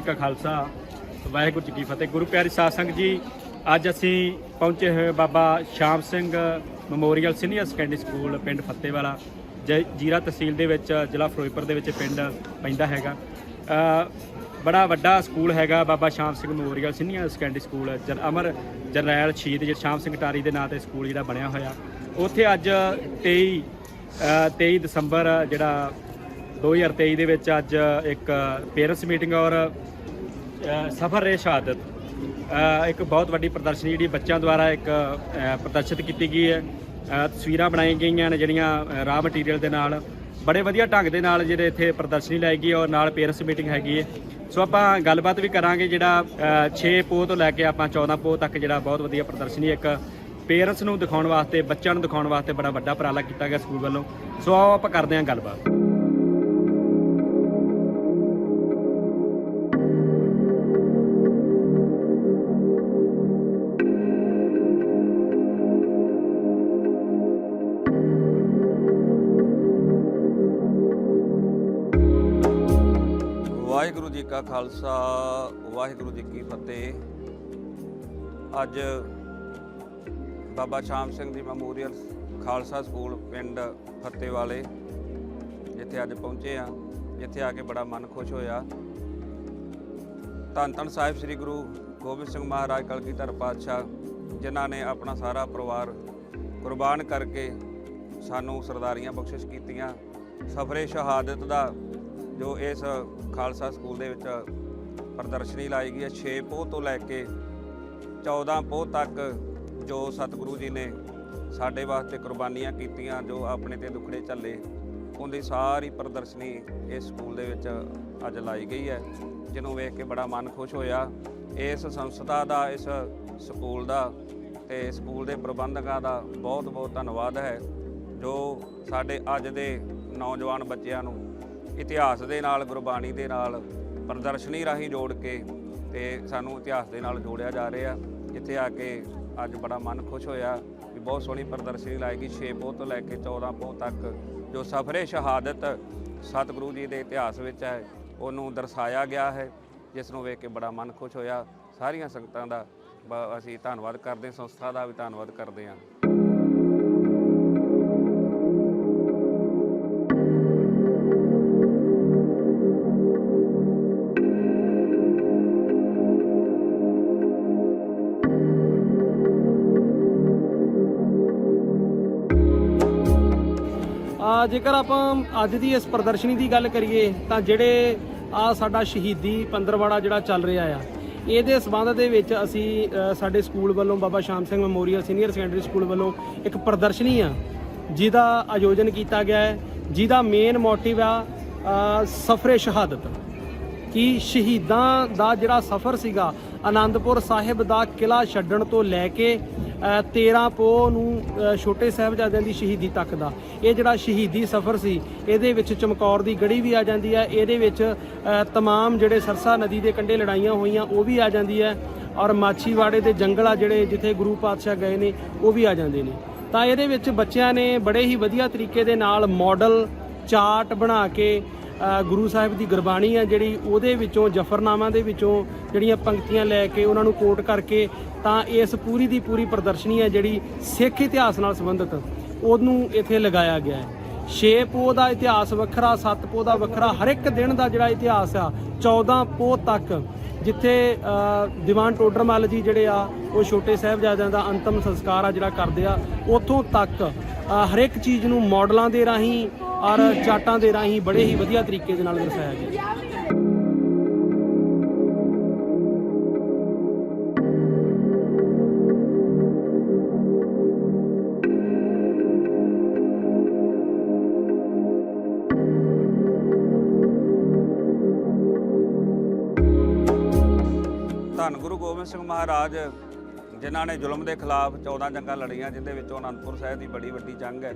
ਜੀ ਕਾ ਖਾਲਸਾ ਵਾਹਿਗੁਰੂ ਜੀ ਕੀ ਫਤਿਹ। ਗੁਰੂ ਪਿਆਰੀ ਸਾਧ ਸੰਗਤ ਜੀ ਅੱਜ ਅਸੀਂ ਪਹੁੰਚੇ ਹੋਏ Baba Sham Singh memorial senior secondary school ਪਿੰਡ ਫੱਤੇਵਾਲਾ ਜੀਰਾ ਤਹਿਸੀਲ ਦੇ ਵਿੱਚ ਜ਼ਿਲ੍ਹਾ ਫਿਰੋਜ਼ਪੁਰ ਦੇ ਵਿੱਚ ਪਿੰਡ ਪੈਂਦਾ ਹੈਗਾ। ਬੜਾ ਵੱਡਾ ਸਕੂਲ ਹੈਗਾ Baba Sham Singh memorial senior secondary school ਜਨ ਅਮਰ ਜਰਨੈਲ ਸ਼ਹੀਦ ਜੀ ਸ਼ਾਮ ਸਿੰਘ ਟਾਰੀ ਦੇ ਨਾਂ ਤੇ ਸਕੂਲ ਜਿਹੜਾ ਬਣਿਆ ਹੋਇਆ। ਉੱਥੇ ਅੱਜ 23 ਅ, 23 ਦਸੰਬਰ ਜਿਹੜਾ 2023 ਦੇ ਵਿੱਚ ਅੱਜ ਇੱਕ ਪੇਰੈਂਟਸ ਮੀਟਿੰਗ ਔਰ ਸਫਰ ਰੇ ਸ਼ਹਾਦਤ। ਇੱਕ ਬਹੁਤ ਵੱਡੀ ਪ੍ਰਦਰਸ਼ਨੀ ਜਿਹੜੀ ਬੱਚਿਆਂ ਦੁਆਰਾ ਇੱਕ ਪ੍ਰਦਰਸ਼ਿਤ ਕੀਤੀ ਗਈ ਹੈ। ਤਸਵੀਰਾਂ ਬਣਾਈਆਂ ਗਈਆਂ ਨੇ ਜਿਹੜੀਆਂ ਰਾ ਮਟੀਰੀਅਲ ਦੇ ਨਾਲ। ਬੜੇ ਵਧੀਆ ਢੰਗ ਦੇ ਨਾਲ ਜਿਹੜੇ ਇੱਥੇ ਪ੍ਰਦਰਸ਼ਨੀ ਲਾਈ ਗਈ ਹੈ ਔਰ ਨਾਲ ਪੇਰੈਂਟਸ ਮੀਟਿੰਗ ਹੈਗੀ ਹੈ। ਸੋ ਆਪਾਂ ਗੱਲਬਾਤ ਵੀ ਕਰਾਂਗੇ ਜਿਹੜਾ ਅ, 6 ਪੋਹ ਤੋਂ ਲੈ ਕੇ ਆਪਾਂ 14 ਪੋਹ ਤੱਕ ਜਿਹੜਾ ਬਹੁਤ ਵਧੀਆ ਪ੍ਰਦਰਸ਼ਨੀ ਇੱਕ ਪੇਰੈਂਟਸ ਨੂੰ ਦਿਖਾਉਣ ਵਾਸਤੇ ਬੱਚਿਆਂ ਨੂੰ ਦਿਖਾਉਣ ਵਾਸਤੇ ਬੜਾ ਵੱਡਾ ਉਪਰਾਲਾ ਕੀਤਾ ਗਿਆ ਸਕੂਲ ਵੱਲੋਂ। ਸੋ ਆਓ ਆਪਾਂ ਕਰਦੇ ਹਾਂ ਗੱਲਬਾਤ। ਵਾਹਿਗੁਰੂ ਜੀ ਕਾ ਖਾਲਸਾ, ਵਾਹਿਗੁਰੂ ਜੀ ਕੀ ਫਤਿਹ। ਅੱਜ ਬਾਬਾ ਸ਼ਾਮ ਸਿੰਘ ਜੀ ਮੈਮੋਰੀਅਲ ਖਾਲਸਾ ਸਕੂਲ ਪਿੰਡ ਫੱਤੇਵਾਲੇ, ਜਿੱਥੇ ਅੱਜ ਪਹੁੰਚੇ ਆ ਜਿੱਥੇ ਆ ਕੇ ਬੜਾ ਮਨ ਖੁਸ਼ ਹੋਇਆ। ਧੰਨ ਧੰਨ ਸਾਹਿਬ ਸ੍ਰੀ ਗੁਰੂ ਗੋਬਿੰਦ ਸਿੰਘ ਮਹਾਰਾਜ ਕਲਗੀਧਰ ਪਾਤਸ਼ਾਹ, ਜਿਨ੍ਹਾਂ ਨੇ ਆਪਣਾ ਸਾਰਾ ਪਰਿਵਾਰ ਕੁਰਬਾਨ ਕਰਕੇ ਸਾਨੂੰ ਸਰਦਾਰੀਆਂ ਬਖਸ਼ਿਸ਼ ਕੀਤੀਆਂ। ਸਫਰੇ ਸ਼ਹਾਦਤ ਦਾ ਜੋ ਇਸ ਖਾਲਸਾ ਸਕੂਲ ਦੇ ਵਿੱਚ ਪ੍ਰਦਰਸ਼ਨੀ ਲਾਈ ਗਈ ਹੈ 6 ਪੋਹ ਤੋਂ ਲੈ ਕੇ 14 ਪੋਹ ਤੱਕ ਜੋ ਸਤਿਗੁਰੂ ਜੀ ਨੇ ਸਾਡੇ ਵਾਸਤੇ ਕੁਰਬਾਨੀਆਂ ਕੀਤੀਆਂ, ਜੋ ਆਪਣੇ ਤੇ ਦੁੱਖੜੇ ਝੱਲੇ, ਉਹਦੀ ਸਾਰੀ ਪ੍ਰਦਰਸ਼ਨੀ ਇਸ ਸਕੂਲ ਦੇ ਵਿੱਚ ਅੱਜ ਲਾਈ ਗਈ ਹੈ, ਜਿਹਨੂੰ ਵੇਖ ਕੇ ਬੜਾ ਮਨ ਖੁਸ਼ ਹੋਇਆ। ਇਸ ਸੰਸਥਾ ਦਾ, ਇਸ ਸਕੂਲ ਦਾ ਤੇ ਸਕੂਲ ਦੇ ਪ੍ਰਬੰਧਕਾਂ ਦਾ ਬਹੁਤ ਬਹੁਤ ਧੰਨਵਾਦ ਹੈ, ਜੋ ਸਾਡੇ ਅੱਜ ਦੇ ਨੌਜਵਾਨ ਬੱਚਿਆਂ ਨੂੰ ਇਤਿਹਾਸ ਦੇ ਨਾਲ, ਗੁਰਬਾਣੀ ਦੇ ਨਾਲ, ਪ੍ਰਦਰਸ਼ਨੀ ਰਾਹੀਂ ਜੋੜ ਕੇ ਤੇ ਸਾਨੂੰ ਇਤਿਹਾਸ ਦੇ ਨਾਲ ਜੋੜਿਆ ਜਾ ਰਿਹਾ। ਇੱਥੇ ਆ ਕੇ ਅੱਜ ਬੜਾ ਮਨ ਖੁਸ਼ ਹੋਇਆ ਵੀ ਬਹੁਤ ਸੋਹਣੀ ਪ੍ਰਦਰਸ਼ਨੀ ਲਾਏਗੀ। 6 ਪੋਹ ਤੋਂ ਲੈ ਕੇ 14 ਪੋਹ ਤੱਕ ਜੋ ਸਫਰੇ ਸ਼ਹਾਦਤ ਸਤਿਗੁਰੂ ਜੀ ਦੇ ਇਤਿਹਾਸ ਵਿੱਚ ਹੈ, ਉਹਨੂੰ ਦਰਸਾਇਆ ਗਿਆ ਹੈ, ਜਿਸ ਨੂੰ ਵੇਖ ਕੇ ਬੜਾ ਮਨ ਖੁਸ਼ ਹੋਇਆ। ਸਾਰੀਆਂ ਸੰਗਤਾਂ ਦਾ ਬ- ਅਸੀਂ ਧੰਨਵਾਦ ਕਰਦੇ ਹਾਂ, ਸੰਸਥਾ ਦਾ ਵੀ ਧੰਨਵਾਦ ਕਰਦੇ ਹਾਂ। ਜੇਕਰ ਆਪਾਂ ਅੱਜ ਦੀ ਇਸ ਪ੍ਰਦਰਸ਼ਨੀ ਦੀ ਗੱਲ ਕਰੀਏ, ਤਾਂ ਜਿਹੜੇ ਆ ਸਾਡਾ ਸ਼ਹੀਦੀ ਪੰਦਰਵਾੜਾ ਜਿਹੜਾ ਚੱਲ ਰਿਹਾ ਆ, ਇਹਦੇ ਸਬੰਧ ਦੇ ਵਿੱਚ ਅਸੀਂ ਸਾਡੇ ਸਕੂਲ ਵੱਲੋਂ Baba Sham Singh memorial senior secondary school ਵੱਲੋਂ ਇੱਕ ਪ੍ਰਦਰਸ਼ਨੀ ਆ, ਜਿਹਦਾ ਆਯੋਜਨ ਕੀਤਾ ਗਿਆ ਹੈ, ਜਿਹਦਾ ਮੇਨ ਮੋਟਿਵ ਆ ਸਫਰੇ ਸ਼ਹਾਦਤ। ਕਿ ਸ਼ਹੀਦਾਂ ਦਾ ਜਿਹੜਾ ਸਫ਼ਰ ਸੀਗਾ ਆਨੰਦਪੁਰ ਸਾਹਿਬ ਦਾ ਕਿਲਾ ਛੱਡਣ ਤੋਂ ਲੈ ਕੇ ਅ, 13 ਪੋਹ ਨੂੰ ਛੋਟੇ ਸਾਹਿਬਜ਼ਾਦਿਆਂ ਦੀ ਸ਼ਹੀਦੀ ਤੱਕ ਦਾ। ਇਹ ਜਿਹੜਾ ਸ਼ਹੀਦੀ ਸਫ਼ਰ ਸੀ ਇਹਦੇ ਵਿੱਚ ਚਮਕੌਰ ਦੀ ਗੜੀ ਵੀ ਆ ਜਾਂਦੀ ਹੈ ਇਹਦੇ ਵਿੱਚ ਅ, ਤਮਾਮ ਜਿਹੜੇ ਸਰਸਾ ਨਦੀ ਦੇ ਕੰਢੇ ਲੜਾਈਆਂ ਹੋਈਆਂ ਉਹ ਵੀ ਆ ਜਾਂਦੀ ਹੈ ਔਰ ਮਾਛੀਵਾੜੇ ਦੇ ਜੰਗਲ ਆ ਜਿਹੜੇ ਜਿੱਥੇ ਗੁਰੂ ਪਾਤਸ਼ਾਹ ਗਏ ਨੇ ਉਹ ਵੀ ਆ ਜਾਂਦੇ ਨੇ। ਤਾਂ ਇਹਦੇ ਵਿੱਚ ਬੱਚਿਆਂ ਨੇ ਬੜੇ ਹੀ ਵਧੀਆ ਤਰੀਕੇ ਦੇ ਨਾਲ ਮਾਡਲ ਚਾਰਟ ਬਣਾ ਕੇ ਗੁਰੂ ਸਾਹਿਬ ਦੀ ਗੁਰਬਾਣੀ ਆ ਜਿਹੜੀ ਉਹਦੇ ਵਿੱਚੋਂ ਜਫਰਨਾਮਾ ਦੇ ਵਿੱਚੋਂ ਜਿਹੜੀਆਂ ਪੰਕਤੀਆਂ ਲੈ ਕੇ ਉਹਨਾਂ ਨੂੰ ਕੋਟ ਕਰਕੇ ਤਾਂ ਇਸ ਪੂਰੀ ਦੀ ਪੂਰੀ ਪ੍ਰਦਰਸ਼ਨੀ ਹੈ ਜਿਹੜੀ ਸਿੱਖ ਇਤਿਹਾਸ ਨਾਲ ਸੰਬੰਧਿਤ ਉਹਨੂੰ ਇੱਥੇ ਲਗਾਇਆ ਗਿਆ ਹੈ। ਛੇ ਪੋਹ ਦਾ ਇਤਿਹਾਸ ਵੱਖਰਾ ਸੱਤ ਪੋਹ ਦਾ ਵੱਖਰਾ ਹਰ ਇੱਕ ਦਿਨ ਦਾ ਜਿਹੜਾ ਇਤਿਹਾਸ ਆ 14 ਪੋਹ ਤੱਕ ਜਿੱਥੇ ਦੀਵਾਨ ਟੋਡਰਮੱਲ ਜੀ ਜਿਹੜੇ ਆ ਉਹ ਛੋਟੇ ਸਾਹਿਬਜ਼ਾਦਿਆਂ ਦਾ ਅੰਤਮ ਸੰਸਕਾਰ ਆ ਜਿਹੜਾ ਕਰਦੇ ਆ ਉਥੋਂ ਤੱਕ ਅ, ਹਰ ਇੱਕ ਚੀਜ਼ ਨੂੰ ਮਾਡਲਾਂ ਦੇ ਰਾਹੀਂ ਔਰ ਚਾਟਾਂ ਦੇ ਰਾਹੀਂ ਬੜੇ ਹੀ ਵਧੀਆ ਤਰੀਕੇ ਦੇ ਨਾਲ ਦਰਸਾਇਆ ਗਿਆ। ਧੰਨ ਗੁਰੂ ਗੋਬਿੰਦ ਸਿੰਘ ਮਹਾਰਾਜ। ਜਿਨ੍ਹਾਂ ਨੇ ਜ਼ੁਲਮ ਦੇ ਖਿਲਾਫ 14 ਜੰਗਾਂ ਲੜੀਆਂ ਜਿਨ੍ਹਾਂ ਵਿੱਚੋਂ ਅਨੰਦਪੁਰ ਸਾਹਿਬ ਦੀ ਬੜੀ ਵੱਡੀ ਜੰਗ ਹੈ,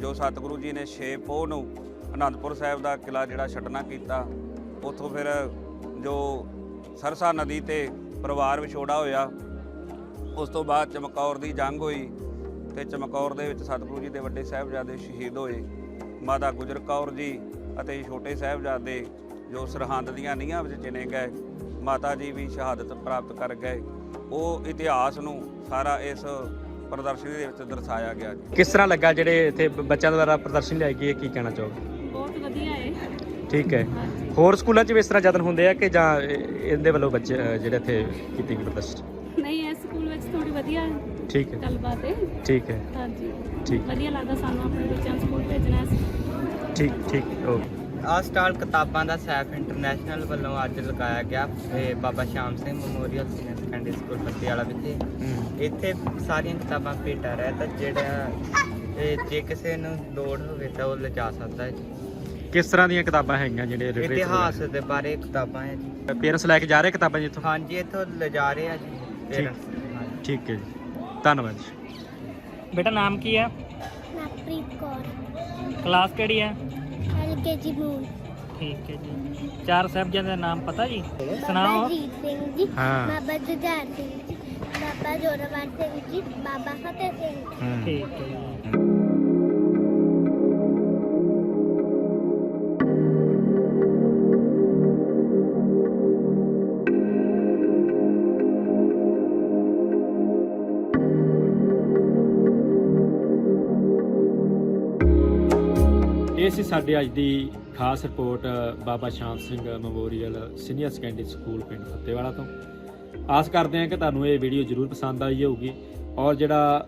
ਜੋ ਸਤਿਗੁਰੂ ਜੀ ਨੇ 6 ਪੋਹ ਨੂੰ ਅਨੰਦਪੁਰ ਸਾਹਿਬ ਦਾ ਕਿਲਾ ਜਿਹੜਾ ਛੱਡਣਾ ਕੀਤਾ, ਉੱਥੋਂ ਫਿਰ ਜੋ ਸਰਸਾ ਨਦੀ ਤੇ ਪਰਿਵਾਰ ਵਿਛੋੜਾ ਹੋਇਆ, ਉਸ ਤੋਂ ਬਾਅਦ ਚਮਕੌਰ ਦੀ ਜੰਗ ਹੋਈ ਤੇ ਚਮਕੌਰ ਦੇ ਵਿੱਚ ਸਤਿਗੁਰੂ ਜੀ ਦੇ ਵੱਡੇ ਸਾਹਿਬਜ਼ਾਦੇ ਸ਼ਹੀਦ ਹੋਏ। ਮਾਤਾ ਗੁਜਰ ਕੌਰ ਜੀ ਅਤੇ ਛੋਟੇ ਸਾਹਿਬਜ਼ਾਦੇ ਜੋ ਸਰਹੰਦ ਦੀਆਂ ਨੀਹਾਂ ਵਿੱਚ ਚਿਣੇ ਗਏ, ਮਾਤਾ ਜੀ ਵੀ ਸ਼ਹਾਦਤ ਪ੍ਰਾਪਤ ਕਰ ਗਏ। ਉਹ ਇਤਿਹਾਸ ਨੂੰ ਸਾਰਾ ਇਸ ਪ੍ਰਦਰਸ਼ਨੀ ਦੇ ਵਿੱਚ ਦਰਸਾਇਆ ਗਿਆ ਜੀ। ਕਿਸ ਤਰ੍ਹਾਂ ਲੱਗਾ ਜਿਹੜੇ ਇੱਥੇ ਬ- ਬੱਚਿਆਂ ਦੁਆਰਾ ਪ੍ਰਦਰਸ਼ਨੀ ਲਾਈ ਗਈ ਹੈ ਕੀ ਕਹਿਣਾ ਚਾਹੋਗੇ? ਬਹੁਤ ਵਧੀਆ ਹੈ ਠੀਕ ਹੈ। ਹੋਰ ਸਕੂਲਾਂ 'ਚ ਵੀ ਇਸ ਤਰ੍ਹਾਂ ਯਤਨ ਹੁੰਦੇ ਆ ਕਿ ਜਾਂ ਇਹ- ਇਹਦੇ ਵੱਲੋਂ ਬੱਚੇ ਅ, ਜਿਹੜੇ ਇੱਥੇ ਕੀਤੀ ਗਈ ਪ੍ਰਦਰਸ਼ਨੀ? ਨਹੀਂ ਇਸ ਸਕੂਲ ਵਿੱਚ ਥੋੜੀ ਵਧੀਆ ਠੀਕ ਹੈ। ਗੱਲਬਾਤ ਹੈ ਠੀਕ ਹੈ। ਹਾਂਜੀ। ਠੀਕ ਵਧੀਆ ਲੱਗਦਾ ਸਾਨੂੰ ਆਪਣੇ ਬੱਚਿਆਂ ਨੂੰ ਸਕੂਲ ਭੇਜਣਾ। ਹੈ ਠੀਕ ਠੀਕ ਓਕੇ। ਆਹ ਸਟਾਲ ਕਿਤਾਬਾਂ ਦਾ ਸੈਫ ਇੰਟਰਨੈਸ਼ਨਲ ਵੱਲੋਂ ਅੱਜ ਲਗਾਇਆ ਗਿਆ ਇਹ Baba Sham Singh memorial senior secondary school Pattiwala ਵਿਖੇ। ਇੱਥੇ ਸਾਰੀਆਂ ਕਿਤਾਬਾਂ ਭੇਟਾ ਰਹਿ ਤਾਂ ਜਿਹੜਾ ਇਹ ਜੇ ਕਿਸੇ ਨੂੰ ਲੋੜ ਹੋਵੇ ਤਾਂ ਉਹ ਲਿਜਾ ਸਕਦਾ ਹੈ ਜੀ। ਕਿਸ ਤਰ੍ਹਾਂ ਦੀਆਂ ਕਿਤਾਬਾਂ ਹੈਗੀਆਂ ਜਿਹੜੇ literature ਇਤਿਹਾਸ ਦੇ ਬਾਰੇ ਕਿਤਾਬਾਂ ਹੈ ਜੀ? ਪੇਰੈਂਟਸ ਲੈ ਕੇ ਜਾ ਰਹੇ ਕਿਤਾਬਾਂ ਜੀ ਇੱਥੋਂ? ਹਾਂਜੀ ਇੱਥੋਂ ਲਿਜਾ ਰਹੇ ਆ ਜੀ। parents, ਹਾਂਜੀ। ਠੀਕ ਹੈ ਜੀ। ਧੰਨਵਾਦ ਜੀ। ਬੇਟਾ ਨਾਮ ਕੀ ਹੈ? ਨਵਪ੍ਰੀਤ ਕੌਰ। ਕਲਾਸ ਕਿਹੜੀ ਹੈ? ਐਲਕੇਜੀ ਬੂਨ ਠੀਕ ਹੈ ਜੀ ਚਾਰ ਸਾਹਿਬਜ਼ਾਦਿਆਂ ਦਾ ਨਾਮ ਪਤਾ ਜੀ ਸੁਣਾਓ ਬਾਬਾ ਜੀਤ ਸਿੰਘ ਜੀ ਹਾਂ। ਬਾਬਾ ਜੁਝਾਰ ਸਿੰਘ ਜੀ ਬਾਬਾ ਜੋਰਾਵਰ ਸਿੰਘ ਜੀ ਬਾਬਾ ਫਤਿਹ ਸਿੰਘ ਜੀ। ਹੂੰ। ਠੀਕ ਹੈ ਜੀ ਇਹ ਸੀ ਸਾਡੇ ਅੱਜ ਦੀ ਖਾਸ report, Baba Sham Singh memorial senior secondary school ਪਿੰਡ ਫੱਤੇਵਾਲਾ ਤੋਂ। ਆਸ ਕਰਦੇ ਹਾਂ ਕਿ ਤੁਹਾਨੂੰ ਇਹ ਵੀਡੀਓ ਜ਼ਰੂਰ ਪਸੰਦ ਆਈ ਹੋਊਗੀ ਔਰ ਜਿਹੜਾ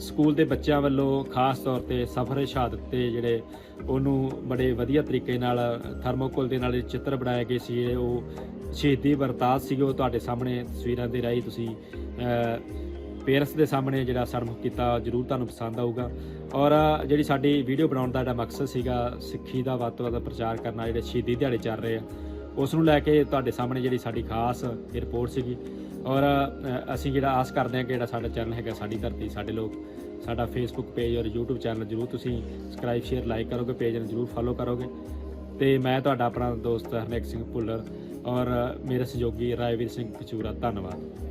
ਸਕੂਲ ਦੇ ਬੱਚਿਆਂ ਵੱਲੋਂ ਖਾਸ ਤੌਰ ਤੇ ਸਫਰ ਸ਼ਹਾਦਤ ਤੇ ਜਿਹੜੇ ਉਹਨੂੰ ਬੜੇ ਵਧੀਆ ਤਰੀਕੇ ਨਾਲ ਥਰਮੋਕੋਲ ਦੇ ਨਾਲ ਚਿੱਤਰ ਬਣਾਏ ਗਏ ਸੀ, ਇਹ ਉਹ ਸ਼ਹੀਦੀ ਵਰਤਾਜ ਸੀਗੇ ਉਹ ਤੁਹਾਡੇ ਸਾਹਮਣੇ ਤਸਵੀਰਾਂ ਦੇ ਰਾਹੀਂ ਤੁਸੀਂ ਪੇਰੈਂਟਸ ਦੇ ਸਾਹਮਣੇ ਜਿਹੜਾ ਸਰਮੁਖ ਕੀਤਾ, ਜ਼ਰੂਰ ਤੁਹਾਨੂੰ ਪਸੰਦ ਆਊਗਾ। ਔਰ ਜਿਹੜੀ ਸਾਡੀ ਵੀਡੀਓ ਬਣਾਉਣ ਦਾ ਜਿਹੜਾ ਮਕਸਦ ਸੀਗਾ, ਸਿੱਖੀ ਦਾ ਵੱਧ ਤੋਂ ਵੱਧ ਪ੍ਰਚਾਰ ਕਰਨਾ ਜਿਹੜੇ ਸ਼ਹੀਦੀ ਦਿਹਾੜੇ ਚੱਲ ਰਹੇ ਆ, ਉਸ ਨੂੰ ਲੈ ਕੇ ਤੁਹਾਡੇ ਸਾਹਮਣੇ ਜਿਹੜੀ ਸਾਡੀ ਖਾਸ ਰਿਪੋਰਟ ਸੀਗੀ। ਔਰ ਅਸੀਂ ਜਿਹੜਾ ਆਸ ਕਰਦੇ ਹਾਂ ਕਿ ਜਿਹੜਾ ਸਾਡਾ ਚੈਨਲ ਹੈਗਾ, ਸਾਡੀ ਧਰਤੀ, ਸਾਡੇ ਲੋਕ, ਸਾਡਾ ਫੇਸਬੁੱਕ ਪੇਜ ਔਰ YouTube ਚੈਨਲ ਜਰੂਰ ਤੁਸੀਂ ਸਬਸਕ੍ਰਾਈਬ ਸ਼ੇਅਰ ਲਾਈਕ ਕਰੋਗੇ ਪੇਜ ਨੂੰ ਜਰੂਰ ਫੋਲੋ ਕਰੋਗੇ। ਤੇ ਮੈਂ ਤੁਹਾਡਾ ਆਪਣਾ ਦੋਸਤ ਹਰਨੇਕ ਸਿੰਘ ਭੁੱਲਰ ਔਰ ਮੇਰੇ ਸਹਿਯੋਗੀ ਰਾਏਵੀਰ ਸਿੰਘ ਕਚੂਰਾ ਧੰਨਵਾਦ।